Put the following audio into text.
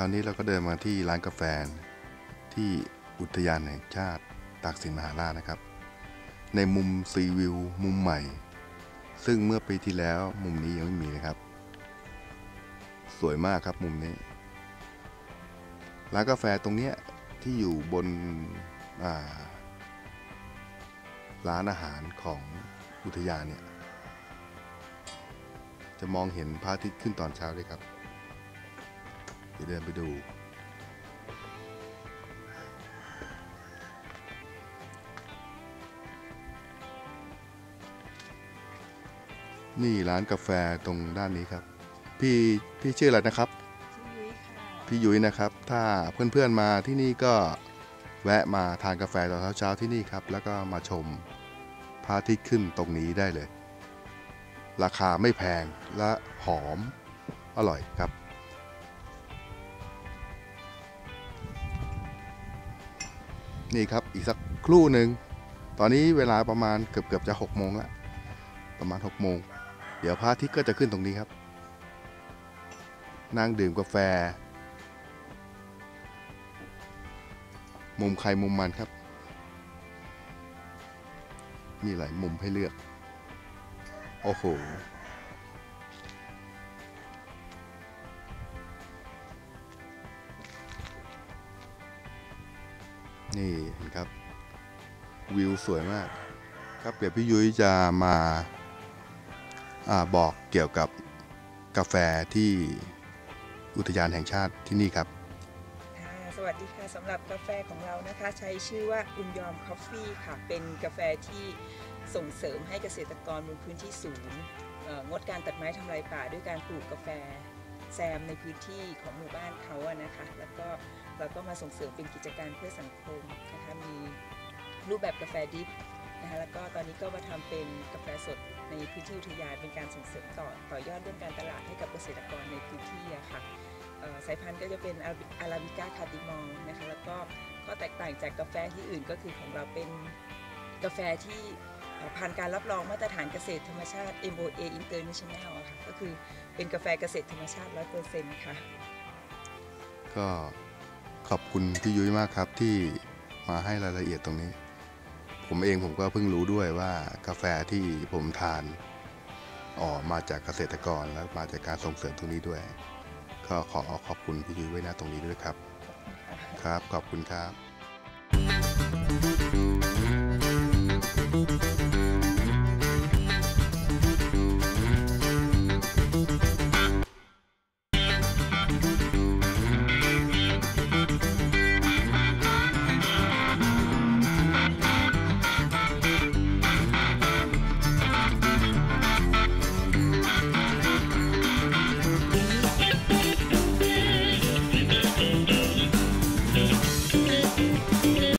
ช้านี้เราก็เดินมาที่ร้านกาแฟที่อุทยานแห่งชาติตากสินมหาราชนะครับ ในมุมซีวิวมุมใหม่ ซึ่งเมื่อปีที่แล้วมุมนี้ยังไม่มีนะครับ สวยมากครับมุมนี้ ร้านกาแฟตรงเนี้ยที่อยู่บนร้านอาหารของอุทยานเนี่ย จะมองเห็นพระอาทิตย์ขึ้นตอนเช้าด้วยครับ เดี๋ยวเดินไปดู นี่ร้านกาแฟตรงด้านนี้ครับ พี่พี่ชื่ออะไรนะครับชื่อยุ้ยค่ะพี่ยุ้ยนะครับ ถ้าเพื่อนๆมาที่นี่ก็แวะมาทานกาแฟตอนเช้าๆที่นี่ครับ แล้วก็มาชมพระอาทิตย์ขึ้นตรงนี้ได้เลย ราคาไม่แพงและหอมอร่อยครับ นี่ครับอีกสักครู่หนึ่งตอนนี้เวลาประมาณเกือบเกือบจะ6โมงแล้วประมาณ6โมงเดี๋ยวพระอาทิตย์ก็จะขึ้นตรงนี้ครับ นั่งดื่มกาแฟ มุมใครมุมมันครับ มีหลายมุมให้เลือก โอ้โห นี่เห็นครับ วิวสวยมาก ครับเดี๋ยวพี่ยุ้ยจะมาอาบอกเกี่ยวกับกาแฟที่อุทยานแห่งชาติที่นี่ครับ สวัสดีค่ะสำหรับกาแฟของเรานะคะ ใช้ชื่อว่าอุมยอมคอฟฟี่ค่ะ เป็นกาแฟที่ส่งเสริมให้เกษตรกรบนพื้นที่สูงงดการตัดไม้ทำลายป่าด้วยการปลูกกาแฟแซมในพื้นที่ของหมู่บ้านเขาอะนะคะ แล้วก็ เราก็มาส่งเสริมเป็นกิจการเพื่อสังคมนะคะมีรูปแบบกาแฟดิฟนะคะแล้วก็ตอนนี้ก็มาทำเป็นกาแฟสดในพื้นที่อุทยานเป็นการส่งเสริมต่อต่อยอดเรื่องการตลาดให้กับเกษตรกรในพื้นที่อะค่ะเอ่อสายพันธุ์ก็จะเป็นอาราบิก้าคาติมองนะคะแล้วก็ข้อแตกต่างจากกาแฟที่อื่นก็คือของเราเป็นกาแฟที่ผ่านการรับรองมาตรฐานเกษตรธรรมชาติ MOA International ค่ะก็คือเป็นกาแฟเกษตรธรรมชาติ 100%ค่ะ ก็ ขอบคุณพี่ยุ้ยมากครับที่มาให้รายละเอียดตรงนี้ ผมเองผมก็เพิ่งรู้ด้วยว่ากาแฟที่ผมทานออกมาจากเกษตรกรและมาจากการส่งเสริมตรงนี้ด้วย ก็ขอขอบคุณพี่ยุ้ยไว้หน้าตรงนี้ด้วยครับ ครับขอบคุณครับ